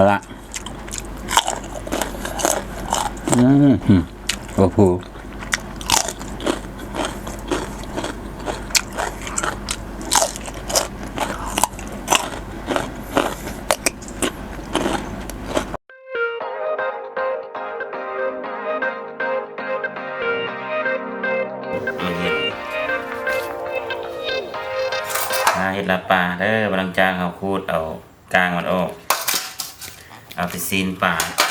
มาละอืมโอ้โหมาเห็ดลาปลาเด้อบลังจางเขาคูดเอากลางมันออก เอ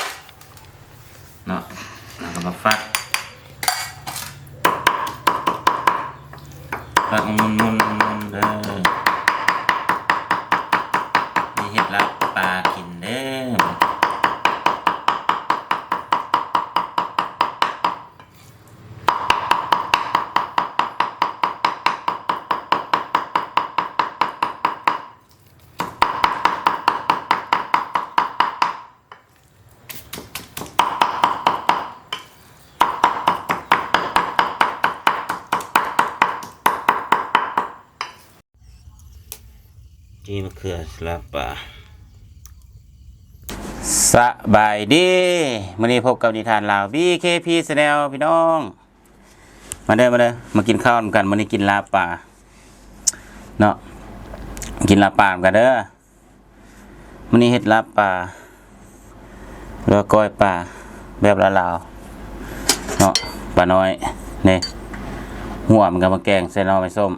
จีมะเขือสลับป่าสบายดีมื่อนี้พบกับนิทานลาว VKP Channel พี่น้อง มาเด้อมาเด้อมากินข้าวนกันมื่อนี้กินลาบป่าเนาะกินลาบป่านกันเด้อมื่อนี้เฮ็ดลาบป่าแล้วก้อยป่าแบบละลาวเนาะป่าน้อยนี่หัวมันก็มาแกงใส่นอไม้ส้ม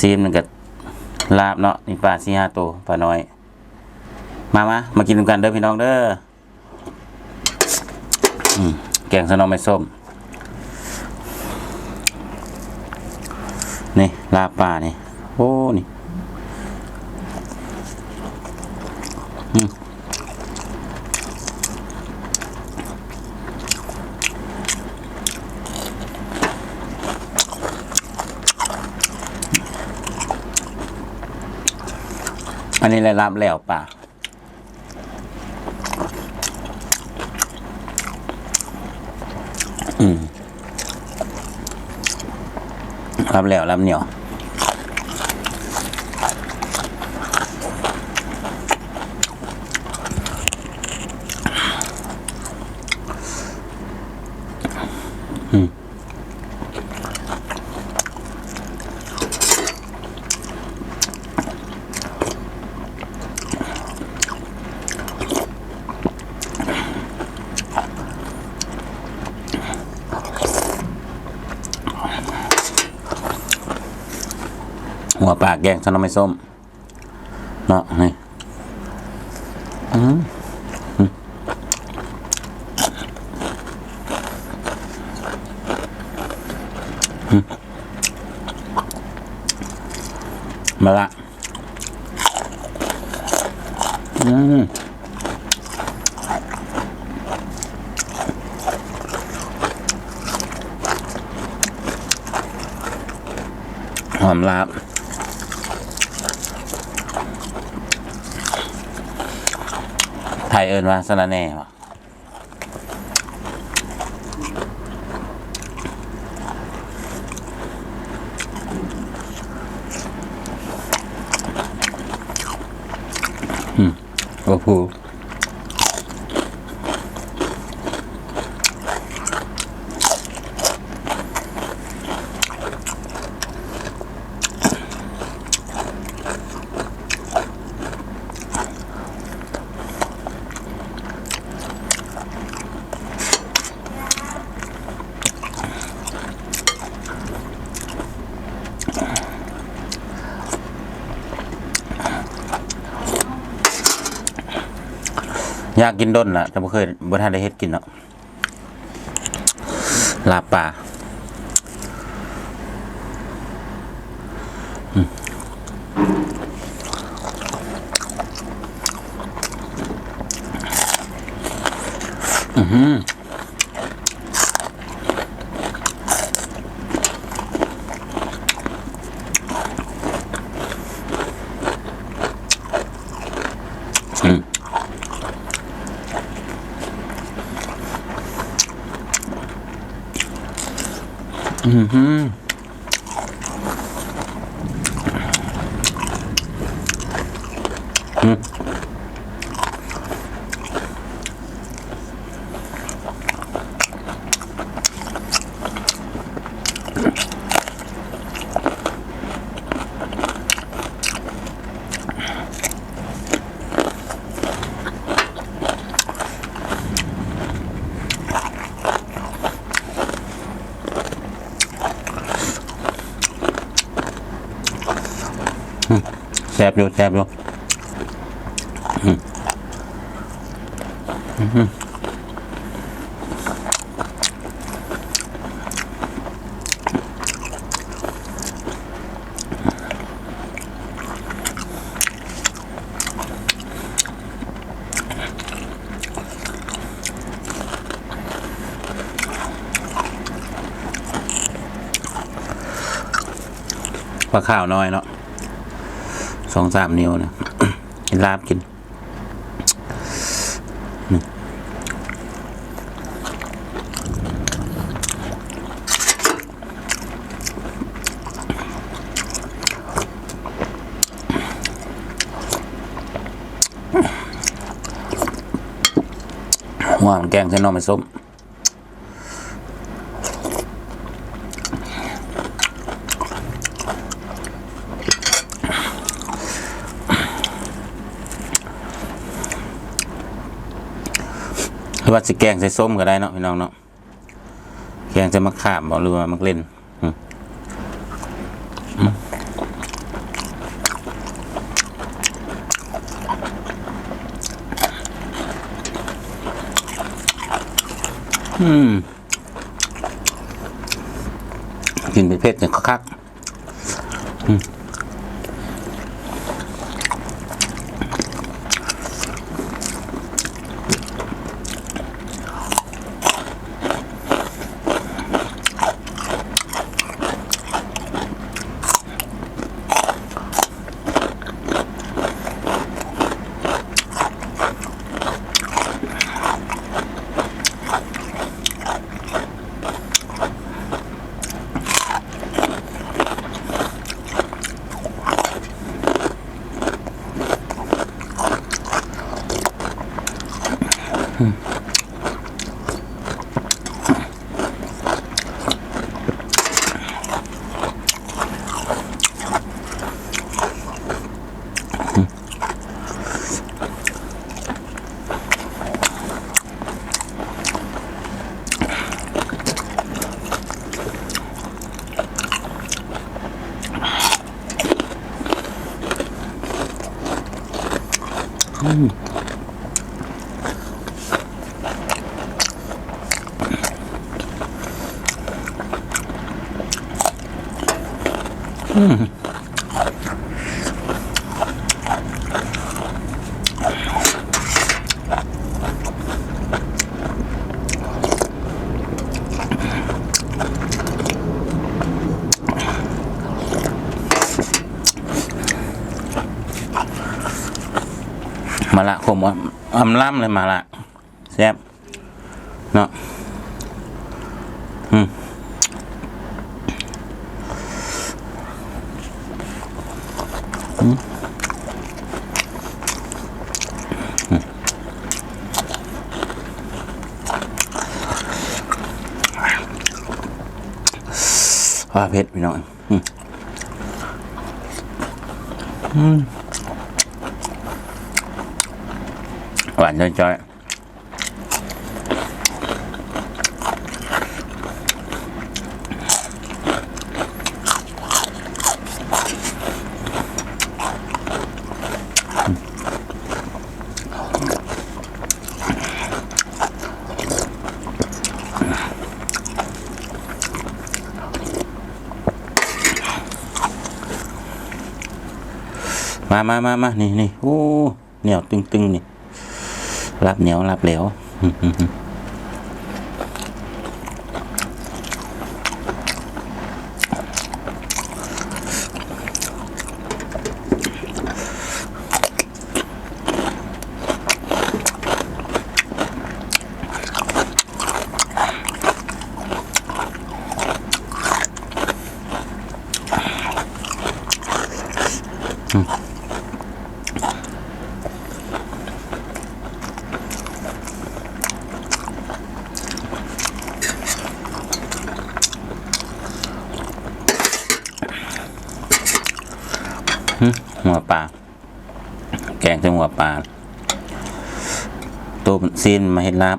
ซีมหนึ่งกับ ลาบเนาะนี่ปลาสี่ห้าตัวปลาน้อย มามามากินกันเด้อพี่น้องเด้อแกงสนอไม่ส้ม นี่ลาบปลานี่ โอ้ นี่ อันนี้แหละลับแล้วป่ะอืมรับแล้วรับเหนียว หัวปลาแกงสนอไม่ส้ม เนาะนี่อืมอืมอืมมาละอืมหอมลาบ ไทยเอินว่าสะระแหน่วากกินด้นล่ะ แต่ไม่เคยบ่ทันได้เฮ็ดกินเนาะลาปลาอืมอื้อหืออื อือหืออืม แซ่บอยู่แซ่บอยู่อืมอืมปลาข้าวน้อยเนาะ สองสามนิ้วนะกินลาบกินว่ามันแกงเส้นนอไม่ส้ม รือว่าสิแกงใส่ส้มก็ได้เนาะพี่น้องเนาะแกงใส่มะขามบอกหรือว่ามักเล่นอืมอืมกินเป็นเผ็ดเนี่ยคักๆอืม มาละผมว่าอำล่ำเลยมาละแซ่บเนาะอืมอืมว่าเผ็ดพี่น้องอืมอืม หวานจ้อยๆมามา รับเหนียวรับเหลวหัวปลา แก งจังหวะปลาตัวซีนมาเห็ดลาบ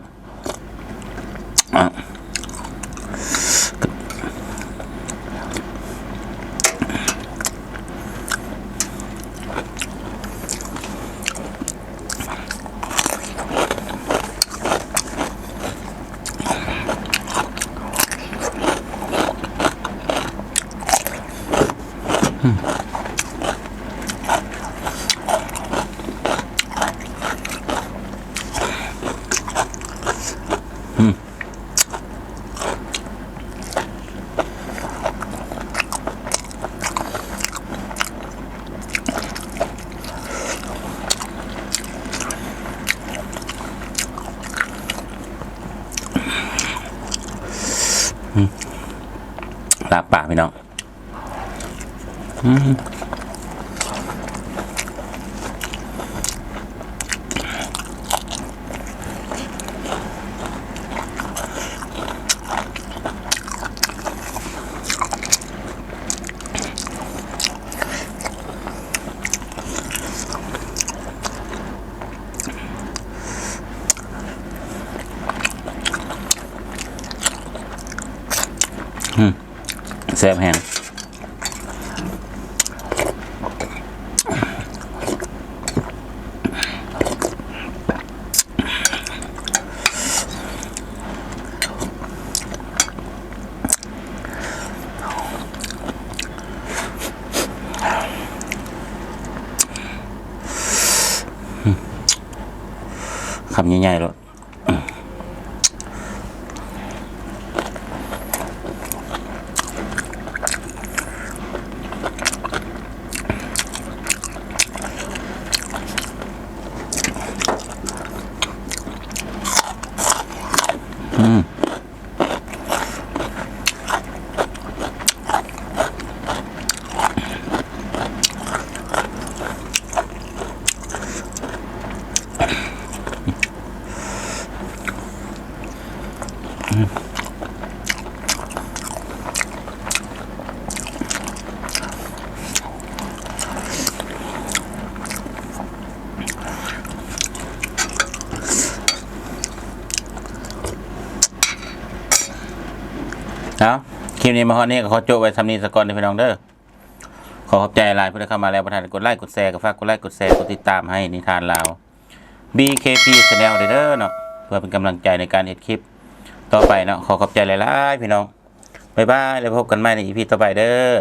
ลาบป่าพี่น้อง แซ่บแห้งคำใหญ่ๆเลย เอาคลิปนี้มาฮอดนี้ก็ขอโจบไว้ทำนี้สกอนในพี่น้องเด้อขอขอบใจหลายเพื่อนเข้ามาแล้วประธานกดไลค์กดแชร์ก็ฝากกดไลค์กดแชร์กดติดตามให้นิทานลาว BKP Channel เด้อเนาะเพื่อเป็นกำลังใจในการเห็ดคลิปต่อไปเนาะขอขอบใจหลายๆพี่น้องบ๊ายบายแล้วพบกันใหม่ใน EP ต่อไปเด้อ